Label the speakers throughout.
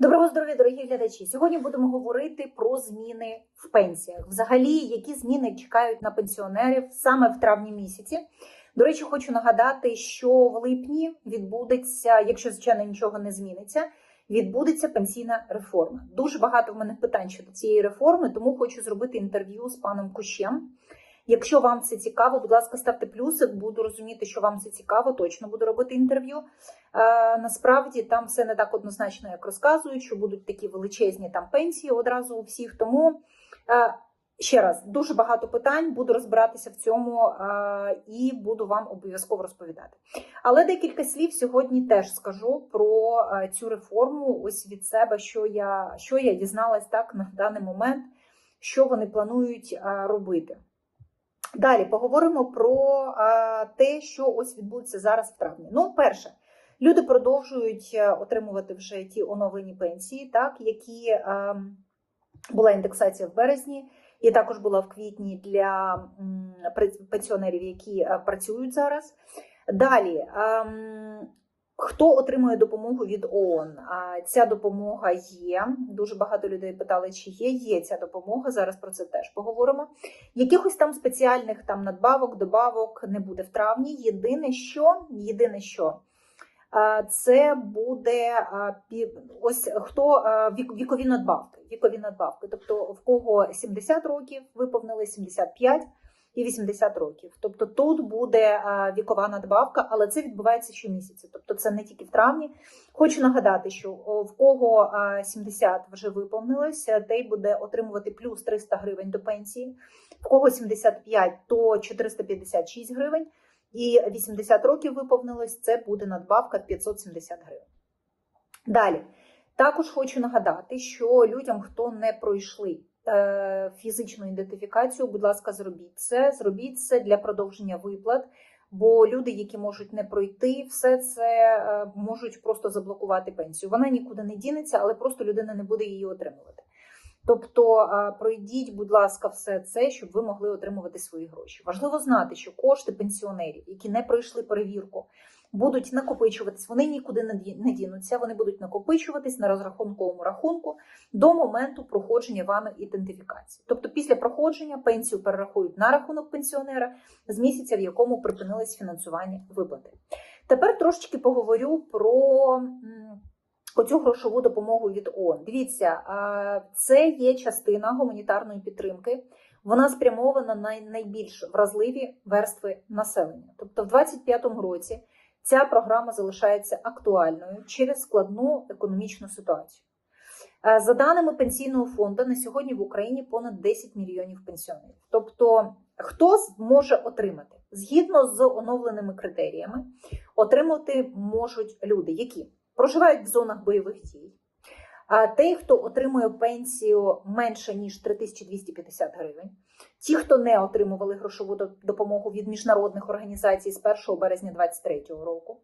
Speaker 1: Доброго здоров'я, дорогі глядачі. Сьогодні будемо говорити про зміни в пенсіях. Взагалі, які зміни чекають на пенсіонерів саме в травні місяці. До речі, хочу нагадати, що в липні відбудеться, якщо звичайно нічого не зміниться, відбудеться пенсійна реформа. Дуже багато в мене питань щодо цієї реформи, тому хочу зробити інтерв'ю з паном Кущем. Якщо вам це цікаво, будь ласка, ставте плюсик, буду розуміти, що вам це цікаво, точно буду робити інтерв'ю. Е, насправді там все не так однозначно, як розказують, що будуть такі величезні там пенсії одразу у всіх. Тому е, ще раз дуже багато питань, буду розбиратися в цьому е, і буду вам обов'язково розповідати. Але декілька слів сьогодні теж скажу про е, цю реформу. Ось від себе, що я, що я дізналась так на даний момент, що вони планують е, робити. Далі поговоримо про те, що ось відбудеться зараз в травні. Ну, перше, люди продовжують е, отримувати вже ті оновлені пенсії, так які а, була індексація в березні, і також була в квітні для пенсіонерів, які а, працюють зараз. Далі. Хто отримує допомогу від ООН? Ця допомога є. Дуже багато людей питали, чи є. Є ця допомога. Зараз про це теж поговоримо. Якихось там спеціальних там надбавок, добавок не буде в травні. Єдине, що єдине, що це буде ось хто вік- вікові надбавки. Вікові надбавки. Тобто в кого 70 років виповнили 75 і 80 років. Тобто тут буде вікова надбавка, але це відбувається щомісяця. Тобто це не тільки в травні. Хочу нагадати, що в кого 70 вже виповнилося, той буде отримувати плюс 300 гривень до пенсії. В кого 75, то 456 гривень. І 80 років виповнилось, це буде надбавка 570 гривень. Далі. Також хочу нагадати, що людям, хто не пройшли фізичну ідентифікацію, будь ласка, зробіть це. Зробіть це для продовження виплат. Бо люди, які можуть не пройти, все це е, можуть просто заблокувати пенсію. Вона нікуди не дінеться, але просто людина не буде її отримувати. Тобто е, пройдіть, будь ласка, все це, щоб ви могли отримувати свої гроші. Важливо знати, що кошти пенсіонерів, які не пройшли перевірку, будуть накопичуватись. Вони нікуди не дінуться. Вони будуть накопичуватись на розрахунковому рахунку до моменту проходження вами ідентифікації. Тобто, після проходження пенсію перерахують на рахунок пенсіонера з місяця, в якому припинилось фінансування виплати. Тепер трошечки поговорю про. Оцю грошову допомогу від ООН. Дивіться, це є частина гуманітарної підтримки. Вона спрямована на найбільш вразливі верстви населення. Тобто, в 2025 році ця програма залишається актуальною через складну економічну ситуацію. Е, За даними пенсійного фонду, на сьогодні в Україні понад 10 мільйонів пенсіонерів. Тобто, хто може отримати згідно з оновленими критеріями, отримати можуть люди, які проживають в зонах бойових дій. А той, хто отримує пенсію менше ніж 3250 гривень, ті, хто не отримували грошову допомогу від міжнародних організацій з 1 березня 2023 року.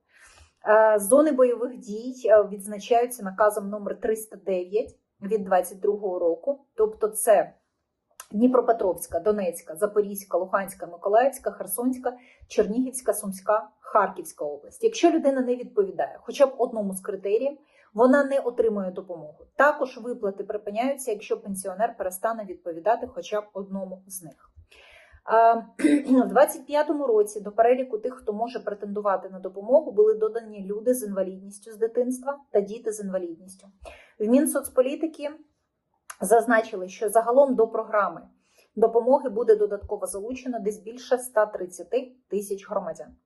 Speaker 1: Е, Зони бойових дій е, відзначаються наказом номер 309 від 2022 року. Тобто, це Дніпропетровська, Донецька, Запорізька, Луганська, Миколаївська, Херсонська, Чернігівська, Сумська, Харківська область. Якщо людина не відповідає хоча б одному з критеріїв, вона не отримує допомогу. Також виплати припиняються, якщо пенсіонер перестане відповідати хоча б одному з них. В 25-му році до переліку тих, хто може претендувати на допомогу, були додані люди з інвалідністю з дитинства та діти з інвалідністю. В Мінсоцполітики зазначили, що загалом до програми допомоги буде додатково залучено десь більше 130 тисяч громадян.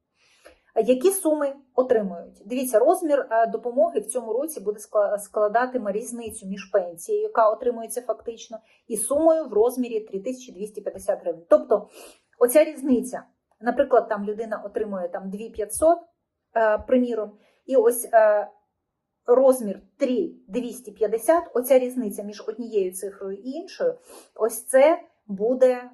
Speaker 1: Які суми отримують? Дивіться, розмір е, допомоги в цьому році буде скла- складатиме різницю між пенсією, яка отримується фактично, і сумою в розмірі 3250 гривень. Тобто, оця різниця, наприклад, там людина отримує там 2500, е, приміром, і ось е, розмір 3250, оця різниця між однією цифрою і іншою, ось це буде.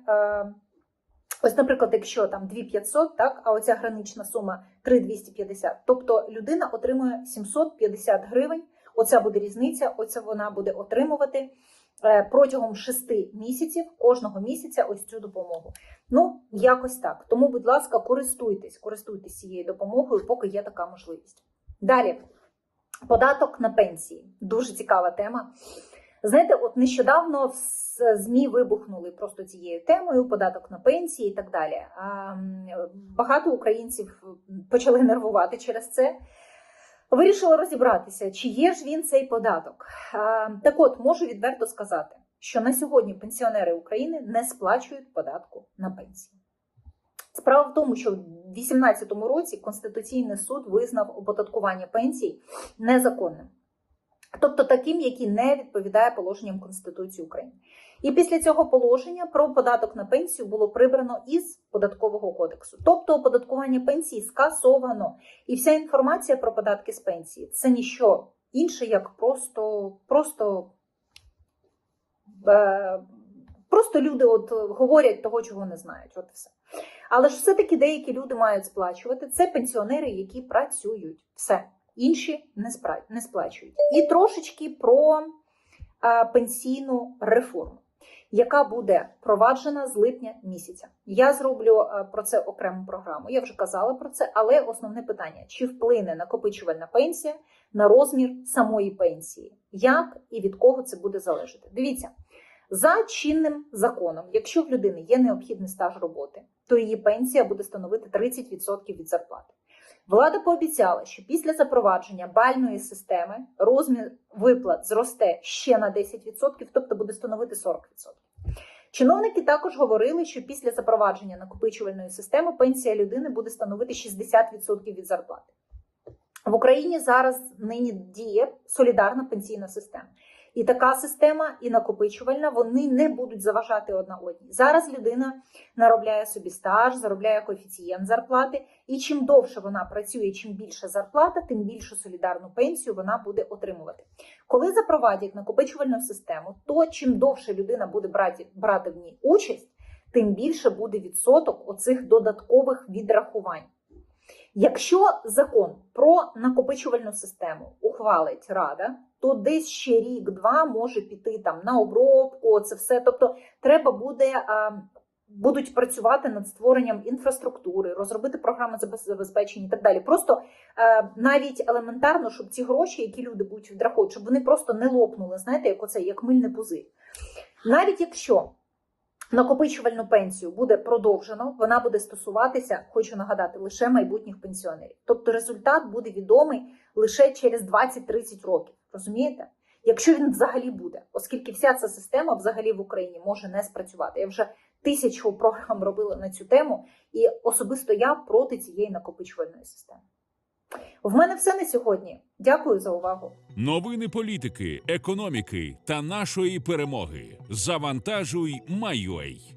Speaker 1: Ось, наприклад, якщо там 2500, так, а оця гранична сума 3250, тобто людина отримує 750 гривень. Оця буде різниця, оця вона буде отримувати е, протягом 6 місяців кожного місяця ось цю допомогу. Ну, якось так. Тому, будь ласка, користуйтесь, користуйтесь цією допомогою, поки є така можливість. Далі. Податок на пенсії дуже цікава тема. Знаєте, от нещодавно в ЗМІ вибухнули просто цією темою податок на пенсії і так далі. Багато українців почали нервувати через це. Вирішила розібратися, чи є ж він цей податок. Так от, можу відверто сказати, що на сьогодні пенсіонери України не сплачують податку на пенсії. Справа в тому, що в 2018 році Конституційний суд визнав оподаткування пенсій незаконним, тобто таким, який не відповідає положенням Конституції України. І після цього положення про податок на пенсію було прибрано із податкового кодексу. Тобто оподаткування пенсії скасовано. І вся інформація про податки з пенсії це ніщо інше, як просто, просто, е, просто люди от говорять того, чого не знають. От все. Але ж все-таки деякі люди мають сплачувати. Це пенсіонери, які працюють. Все. Інші не, сплачують. І трошечки про е, пенсійну реформу, яка буде проваджена з липня місяця. Я зроблю е, про це окрему програму. Я вже казала про це, але основне питання: чи вплине накопичувальна пенсія на розмір самої пенсії? Як і від кого це буде залежати? Дивіться. За чинним законом, якщо в людини є необхідний стаж роботи, то її пенсія буде становити 30% від зарплати. Влада пообіцяла, що після запровадження бальної системи розмір виплат зросте ще на 10%, тобто буде становити 40%. Чиновники також говорили, що після запровадження накопичувальної системи пенсія людини буде становити 60% від зарплати. В Україні зараз нині діє солідарна пенсійна система. І така система, і накопичувальна, вони не будуть заважати одна одній. Зараз людина наробляє собі стаж, заробляє коефіцієнт зарплати, і чим довше вона працює, чим більше зарплата, тим більшу солідарну пенсію вона буде отримувати. Коли запровадять накопичувальну систему, то чим довше людина буде брати, брати в ній участь, тим більше буде відсоток оцих додаткових відрахувань. Якщо закон про накопичувальну систему ухвалить Рада, то десь ще рік-два може піти там на обробку, це все. Тобто, треба буде будуть працювати над створенням інфраструктури, розробити програми забезпечення і так далі. Просто е, навіть елементарно, щоб ці гроші, які люди будуть відраховувати, щоб вони просто не лопнули, знаєте, як оце, як мильний пузир. Навіть якщо накопичувальну пенсію буде продовжено, вона буде стосуватися, хочу нагадати, лише майбутніх пенсіонерів. Тобто результат буде відомий лише через 20-30 років. Розумієте? Якщо він взагалі буде, оскільки вся ця система взагалі в Україні може не спрацювати. Я вже тисячу програм робила на цю тему, і особисто я проти цієї накопичувальної системи. В мене все на сьогодні. Дякую за увагу.
Speaker 2: Новини політики, економіки та нашої перемоги. Завантажуй, Майой.